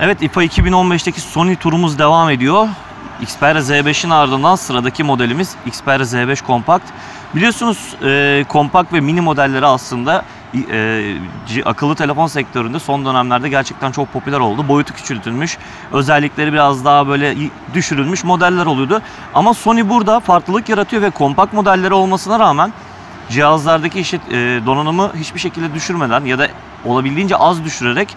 Evet IFA 2015'teki Sony turumuz devam ediyor. Xperia Z5'in ardından sıradaki modelimiz Xperia Z5 Compact. Biliyorsunuz e, kompakt ve mini modelleri aslında e, akıllı telefon sektöründe son dönemlerde gerçekten çok popüler oldu. Boyutu küçültülmüş, özellikleri biraz daha böyle düşürülmüş modeller oluyordu. Ama Sony burada farklılık yaratıyor ve kompakt modelleri olmasına rağmen cihazlardaki işte, e, donanımı hiçbir şekilde düşürmeden ya da olabildiğince az düşürerek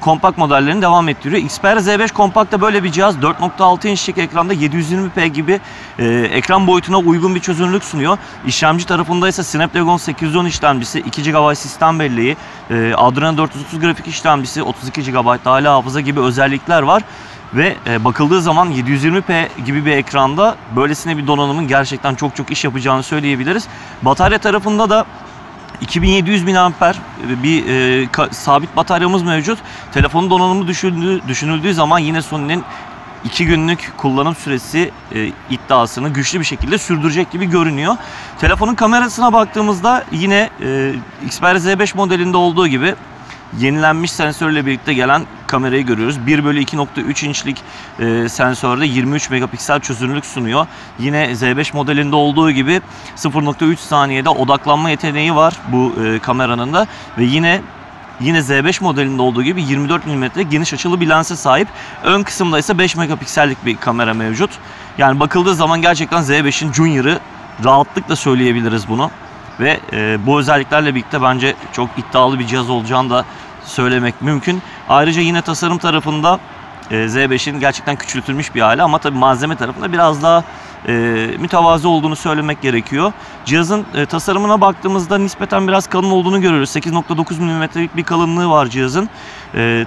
kompakt modellerini devam ettiriyor. Xperia Z5 Compact'ta böyle bir cihaz 4.6 inçlik ekranda 720p gibi e, ekran boyutuna uygun bir çözünürlük sunuyor. İşlemci tarafında ise Snapdragon 810 işlemcisi, 2 GB sistem belleği, e, Adreno 430 grafik işlemcisi, 32 GB dahili hafıza gibi özellikler var. Ve e, bakıldığı zaman 720p gibi bir ekranda böylesine bir donanımın gerçekten çok çok iş yapacağını söyleyebiliriz. Batarya tarafında da 2700 mAh bir e, ka- sabit bataryamız mevcut. Telefonun donanımı düşünüldüğü, düşünüldüğü zaman yine Sony'nin 2 günlük kullanım süresi e, iddiasını güçlü bir şekilde sürdürecek gibi görünüyor. Telefonun kamerasına baktığımızda yine e, Xperia Z5 modelinde olduğu gibi yenilenmiş sensörle birlikte gelen kamerayı görüyoruz. 1 bölü 2.3 inçlik e, sensörde 23 megapiksel çözünürlük sunuyor. Yine Z5 modelinde olduğu gibi 0.3 saniyede odaklanma yeteneği var bu e, kameranın da ve yine Yine Z5 modelinde olduğu gibi 24 mm geniş açılı bir lense sahip. Ön kısımda ise 5 megapiksellik bir kamera mevcut. Yani bakıldığı zaman gerçekten Z5'in Junior'ı rahatlıkla söyleyebiliriz bunu. Ve e, bu özelliklerle birlikte bence çok iddialı bir cihaz olacağını da söylemek mümkün. Ayrıca yine tasarım tarafında e, Z5'in gerçekten küçültülmüş bir hali ama tabii malzeme tarafında biraz daha e, mütevazı olduğunu söylemek gerekiyor. Cihazın e, tasarımına baktığımızda nispeten biraz kalın olduğunu görüyoruz. 8.9 mm'lik bir kalınlığı var cihazın. E,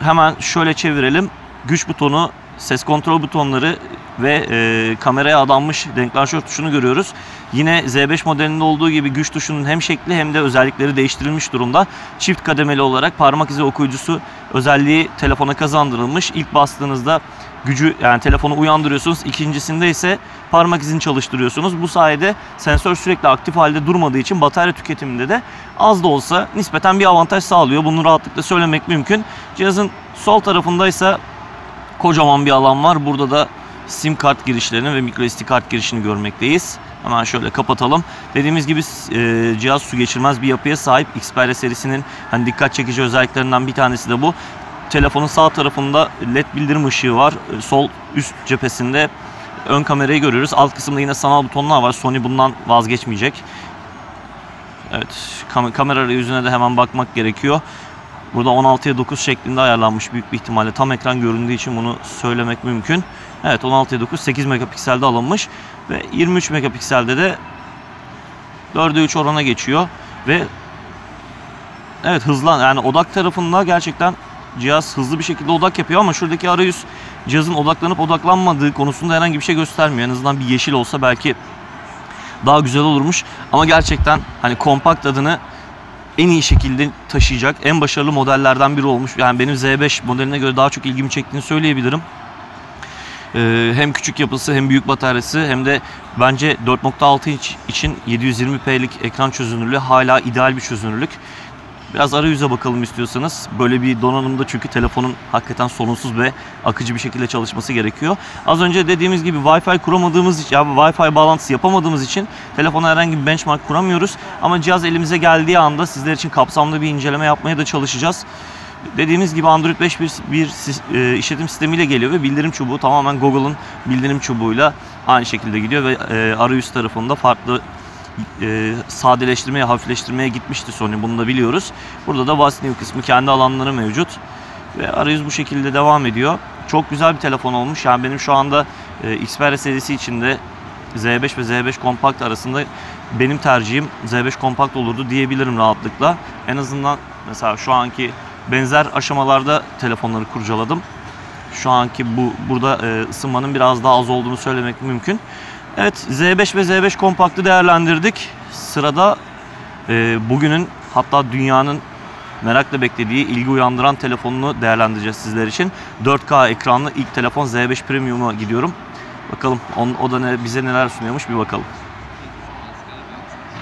hemen şöyle çevirelim. Güç butonu, ses kontrol butonları ve e, kameraya adanmış denklanşör tuşunu görüyoruz. Yine Z5 modelinde olduğu gibi güç tuşunun hem şekli hem de özellikleri değiştirilmiş durumda. Çift kademeli olarak parmak izi okuyucusu özelliği telefona kazandırılmış. İlk bastığınızda gücü yani telefonu uyandırıyorsunuz. İkincisinde ise parmak izini çalıştırıyorsunuz. Bu sayede sensör sürekli aktif halde durmadığı için batarya tüketiminde de az da olsa nispeten bir avantaj sağlıyor. Bunu rahatlıkla söylemek mümkün. Cihazın sol tarafında ise kocaman bir alan var. Burada da sim kart girişlerini ve micro SD kart girişini görmekteyiz. Hemen şöyle kapatalım. Dediğimiz gibi e, cihaz su geçirmez bir yapıya sahip. Xperia serisinin hani dikkat çekici özelliklerinden bir tanesi de bu. Telefonun sağ tarafında led bildirim ışığı var. E, Sol üst cephesinde ön kamerayı görüyoruz. Alt kısımda yine sanal butonlar var. Sony bundan vazgeçmeyecek. Evet, kam- kamera arayüzüne de hemen bakmak gerekiyor. Burada 16'ya 9 şeklinde ayarlanmış büyük bir ihtimalle. Tam ekran göründüğü için bunu söylemek mümkün. Evet 16'ya 9 8 megapikselde alınmış ve 23 megapikselde de 4'e 3 orana geçiyor ve evet hızlan yani odak tarafında gerçekten cihaz hızlı bir şekilde odak yapıyor ama şuradaki arayüz cihazın odaklanıp odaklanmadığı konusunda herhangi bir şey göstermiyor. En azından bir yeşil olsa belki daha güzel olurmuş. Ama gerçekten hani kompakt adını en iyi şekilde taşıyacak en başarılı modellerden biri olmuş. Yani benim Z5 modeline göre daha çok ilgimi çektiğini söyleyebilirim. Ee, hem küçük yapısı hem büyük bataryası hem de bence 4.6 inç için 720p'lik ekran çözünürlüğü hala ideal bir çözünürlük. Biraz arayüze bakalım istiyorsanız. Böyle bir donanımda çünkü telefonun hakikaten sorunsuz ve akıcı bir şekilde çalışması gerekiyor. Az önce dediğimiz gibi Wi-Fi kuramadığımız için, yani Wi-Fi bağlantısı yapamadığımız için telefona herhangi bir benchmark kuramıyoruz. Ama cihaz elimize geldiği anda sizler için kapsamlı bir inceleme yapmaya da çalışacağız. Dediğimiz gibi Android 5 bir, bir e, işletim sistemiyle geliyor ve bildirim çubuğu tamamen Google'ın bildirim çubuğuyla aynı şekilde gidiyor ve e, arayüz tarafında farklı e, sadeleştirmeye, hafifleştirmeye gitmişti Sony. Bunu da biliyoruz. Burada da What's New kısmı kendi alanları mevcut. Ve arayüz bu şekilde devam ediyor. Çok güzel bir telefon olmuş. Yani benim şu anda e, Xperia serisi içinde Z5 ve Z5 Compact arasında benim tercihim Z5 Compact olurdu diyebilirim rahatlıkla. En azından mesela şu anki benzer aşamalarda telefonları kurcaladım. Şu anki bu burada e, ısınmanın biraz daha az olduğunu söylemek mümkün. Evet Z5 ve Z5 Compact'ı değerlendirdik. Sırada e, bugünün hatta dünyanın merakla beklediği, ilgi uyandıran telefonunu değerlendireceğiz sizler için. 4K ekranlı ilk telefon Z5 Premium'a gidiyorum. Bakalım on, o da ne, bize neler sunuyormuş bir bakalım.